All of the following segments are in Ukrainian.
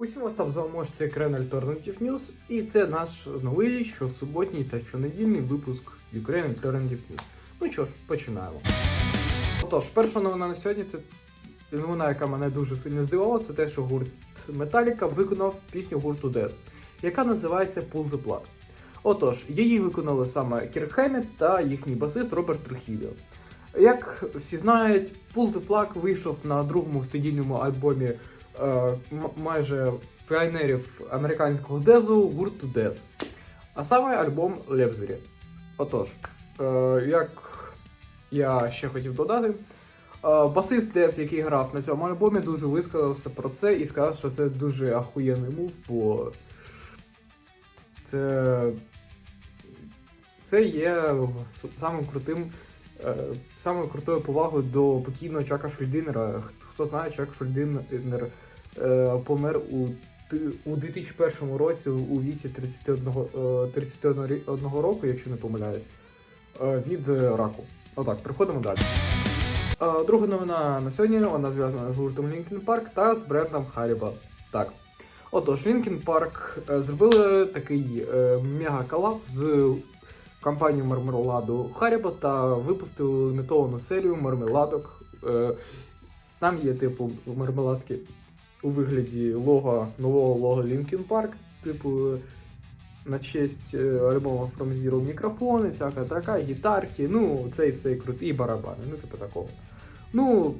Всім вас обзовемо це екран Alternative News, і це наш новий щосуботній та щонедільний випуск Ukraine Alternative News. Ну що ж, починаємо. Отож, перша новина на сьогодні це новина, яка мене дуже сильно здивувала, це те, що гурт Metallica виконав пісню гурту Death, яка називається Pull the Plug. Отож, її виконали саме Кірк Хеммет та їхній басист Роберт Трухіліо. Як всі знають, Pull the Plug вийшов на другому студійному альбомі майже піонерів американського дезу гурту Дез. А саме альбом Лепзері. Отож, е, як я ще хотів додати, е, басист Дез, який грав на цьому альбомі, дуже висказався про це і сказав, що це дуже ахуєнний мув, бо це, це є самим крутим е, самою крутою повагою до покійного Чака Шульдинера. Хто знає, Чак Шульдинер е, помер у, у 2001 році у віці 31, е, 31 року, якщо не помиляюсь, е, від е, раку. Отак, приходимо далі. Е, Друга новина на сьогодні вона зв'язана з гуртом Linkin Park та з брендом Haribo. Так. Отож, Linkin Park е, зробили такий е, мега-колаб з компанію мармеладу Haribo та випустили лімітовану серію мармеладок. Е, Там є типу мармеладки у вигляді лого нового лого Linkin Park, типу на честь е, альбому From Zero мікрофони, всяка така, гітарки, ну, це і все і і барабани, ну, типу такого. Ну,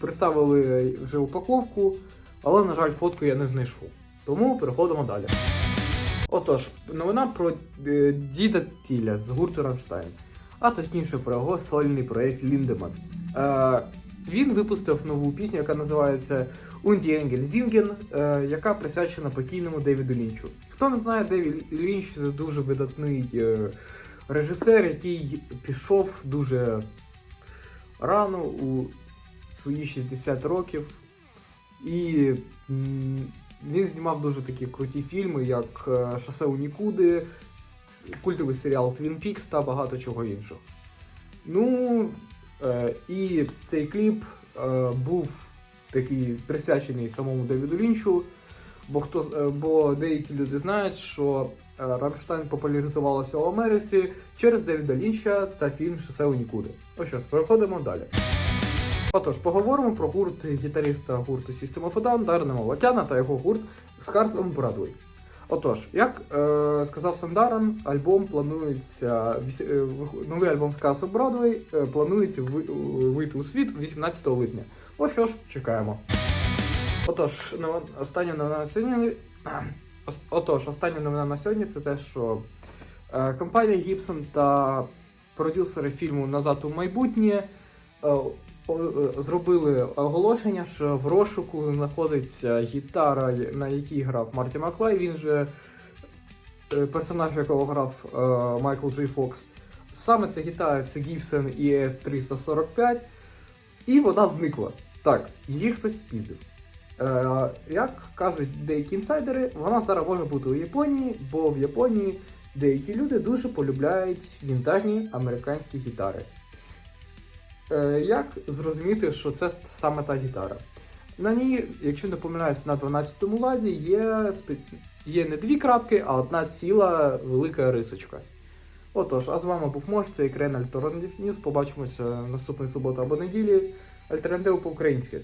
представили вже упаковку, але, на жаль, фотку я не знайшов. Тому переходимо далі. Отож, новина про е, діда Тіля з гурту Рамштайн, а точніше про його сольний проєкт Ліндеман. Е, він випустив нову пісню, яка називається Унді Енгель Зінген, е, яка присвячена покійному Девіду Лінчу. Хто не знає, Девід Лінч це дуже видатний е, режисер, який пішов дуже рано у свої 60 років. І він знімав дуже такі круті фільми, як е, Шосе у Нікуди, культовий серіал Твін Пікс та багато чого іншого. Ну, е, і цей кліп е, був такий присвячений самому Девіду Лінчу, бо, хто, бо деякі люди знають, що Рамштайн популяризувалася в Америці через Девіда Лінча та фільм Шосе у Нікуди. Ось що, переходимо далі. Отож, поговоримо про гурт гітариста гурту System of a Down Дарна Молокяна та його гурт Scars on Broadway. Отож, як е, сказав сам альбом планується е, новий альбом Scars on Broadway планується вийти у світ 18 липня. Ось що ж, чекаємо. Отож, остання новина на сьогодні. Отож, остання новина на сьогодні це те, що е, компанія Gibson та продюсери фільму Назад у майбутнє е, зробили оголошення, що в розшуку знаходиться гітара, на якій грав Марті Маклай. Він же е, персонаж, якого грав е, Майкл Джей Фокс. Саме ця гітара це Gibson ES 345, і вона зникла. Так, її хтось спіздив. Е, як кажуть деякі інсайдери, вона зараз може бути у Японії, бо в Японії деякі люди дуже полюбляють вінтажні американські гітари. Е, як зрозуміти, що це саме та гітара? На ній, якщо не помиляюсь, на 12-му ладі є, є не дві крапки, а одна ціла велика рисочка. Отож, а з вами був Мож, це екран Альтернатив Ньюс. Побачимося наступної суботи або неділі. Альтернатива по-українськи.